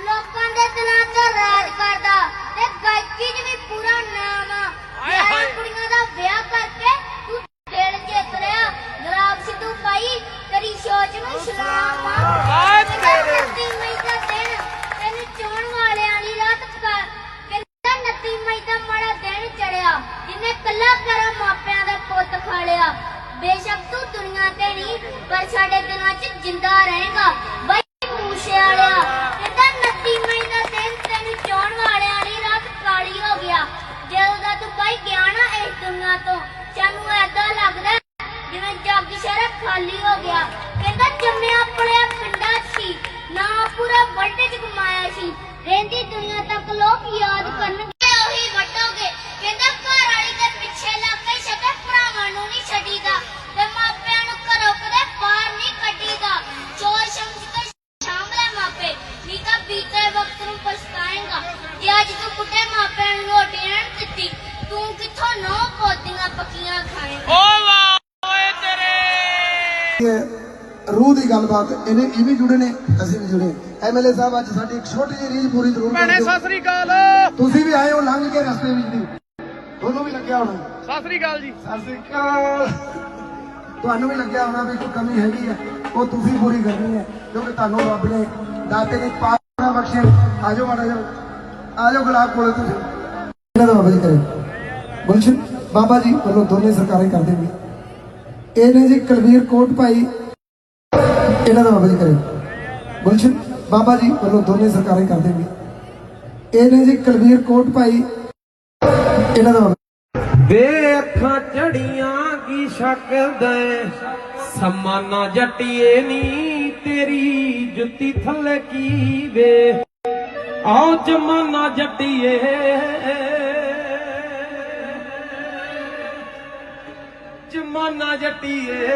ਲੋਕਾਂ ਦੇ ਦਿਲਾਂ ਤੇ ਰਾਜ ਕਰਦਾ ਤੇ ਗਾਇਕੀ 'ਚ ਵੀ ਪੂਰਾ ਨਾਮ ਆ। ਆਏ ਹਾਏ। ਯਾਰਾਂ ਕੁੜੀਆਂ ਦਾ ਵਿਆਹ ਕਰਕੇ ਤੂੰ ਦਿਲ ਜਿੱਤ ਲਿਆ। ਗੁਲਾਬ ਸਿੱਧੂ ਭਾਈ ਤੇਰੀ ਸੋਚ ਨੂੰ ਸਲਾਮ ਆ। ਆਏ ਕਹਿੰਦਾ ਤੇਰੇ। 29 ਮਈ ਦਾ ਦਿਨ ਤੈਨੂੰ ਚੋਣ ਵਾਲਿਆਂ ਦੀ ਰਾਤ ਕਰ ਕਹਿੰਦਾ 29 ਮਈ ਦਾ ਮਾੜਾ ਦਿਨ ਚੜਿਆ ਜਿਨੇ ਕੱਲਾ ਕਰਾ ਮਾਪਿਆਂ ਦਾ ਪੁੱਤ ਖਾ ਲਿਆ ਬੇਸ਼ੱਕ ਤੂੰ ਦੁਨੀਆ ਤੇ ਨਹੀਂ ਪਰ ਸਾਡੇ ਦਿਲਾਂ 'ਚ ਜਿੰਦਾ ਰਹੇਗਾ ਜਿਵੇਂ ਜੱਗ ਸ਼ਹਿਰ ਖਾਲੀ ਹੋ ਗਿਆ। ਕਹਿੰਦਾ ਜੰਮਿਆ ਪਲਿਆ ਪਿੰਡਾਂ ਸੀ। ਨਾ ਪੂਰਾ ਵਰਲਡ 'ਚ ਕਮਾਇਆ ਸੀ। ਰਹਿੰਦੀ ਦੁਨੀਆ ਤੱਕ ਲੋਕ ਯਾਦ ਕਰਨਗੇ। ਉਹੀ ਵੱਟੋਗੇ ਕਹਿੰਦਾ ਘਰ ਵਾਲੀ ਦੇ ਪਿੱਛੇ ਲੱਗ ਕੇ ਸ਼ਕੇ ਭਰਾਵਾਂ ਨੂੰ ਨਹੀਂ ਛੱਡੀਦਾ। ਤੇ ਮਾਪਿਆਂ ਨੂੰ ਘਰੋਂ ਕਦੇ ਬਾਹਰ ਨਹੀਂ ਕੱਢੀਦਾ। ਚੋਰ ਸ਼ਮਸ ਕੇ ਸ਼ਾਮਲੇ ਮਾਪੇ। ਨਹੀਂ ਤਾਂ ਬੀਤੇ ਵਕਤ ਨੂੰ ਪਛਤਾਏਗਾ। ਜੇ ਅੱਜ ਤੂੰ ਬੁੱਢੇ ਮਾਪਿਆਂ ਨੂੰ ਰੋਟੀ ਰੂਹ ਦੀ ਗੱਲਬਾਤ ਇਹਨੇ ਇਹ ਵੀ ਜੁੜੇ ਨੇ ਅਸੀਂ ਵੀ ਜੁੜੇ। ਐਮਐਲਏ ਸਾਹਿਬ ਅੱਜ ਸਾਡੀ ਇੱਕ ਛੋਟੀ ਜਿਹੀ ਰੀਝ ਪੂਰੀ ਜ਼ਰੂਰ ਭੈਣੇ ਸਤਿ ਸ੍ਰੀ ਅਕਾਲ। ਤੁਸੀਂ ਵੀ ਆਏ ਹੋ ਲੰਘ ਕੇ ਰਸਤੇ ਵਿੱਚ ਦੀ ਤੁਹਾਨੂੰ ਵੀ ਲੱਗਿਆ ਹੋਣਾ। ਸਤਿ ਸ੍ਰੀ ਅਕਾਲ ਜੀ। ਸਤਿ ਸ੍ਰੀ ਅਕਾਲ। ਤੁਹਾਨੂੰ ਵੀ ਲੱਗਿਆ ਹੋਣਾ ਵੀ ਕੋਈ ਕਮੀ ਹੈਗੀ ਹੈ। ਉਹ ਤੁਸੀਂ ਪੂਰੀ ਕਰਨੀ ਹੈ ਕਿਉਂਕਿ ਤੁਹਾਨੂੰ ਰੱਬ ਨੇ ਦਾਤੇ ਨੇ ਪਾਣਾ ਬਖਸ਼ੇ। ਆਜੋ ਮਾੜਾ ਜਿਹਾ। ਆਜੋ ਗੁਲਾਬ ਕੋਲੇ ਤੁਸੀਂ। ਇਹਨਾਂ ਦਾ ਬਾਬਾ ਜੀ ਕਰੇ। ਗੁਲਸ਼ਨ ਬਾਬਾ ਜੀ ਵੱਲੋਂ ਦੋਨੇ ਸਰਕਾਰਾਂ ਕਰ ਦੇਣਗੇ ਇਹ ਨੇ ਜੀ ਕਲਵੀਰ ਕੋਟ ਭਾਈ, ਇਹਨਾਂ ਦਾ ਬਾਬਾ ਜੀ ਕਰੇ। ਗੁਲਸ਼ਨ, ਬਾਬਾ ਜੀ ਵੱਲੋਂ ਦੋਨੇ ਸਰਕਾਰਾਂ ਕਰ ਦੇਣਗੇ। ਇਹ ਨੇ ਜੀ ਕਲਵੀਰ ਕੋਟ ਭਾਈ, ਇਹਨਾਂ ਦਾ ਵੇ ਅੱਖਾਂ ਚੜੀਆਂ ਕੀ ਸ਼ਕਦਾ ਸਮਾਨਾ ਜੱਟੀਏ ਨੀ ਤੇਰੀ ਜੁੱਤੀ ਥੱਲੇ ਕੀ ਵੇ? ਆਓ ਜਮਾਨਾ ਜੱਟੀਏ ਜਮਾਨਾ ਜੱਟੀਏ।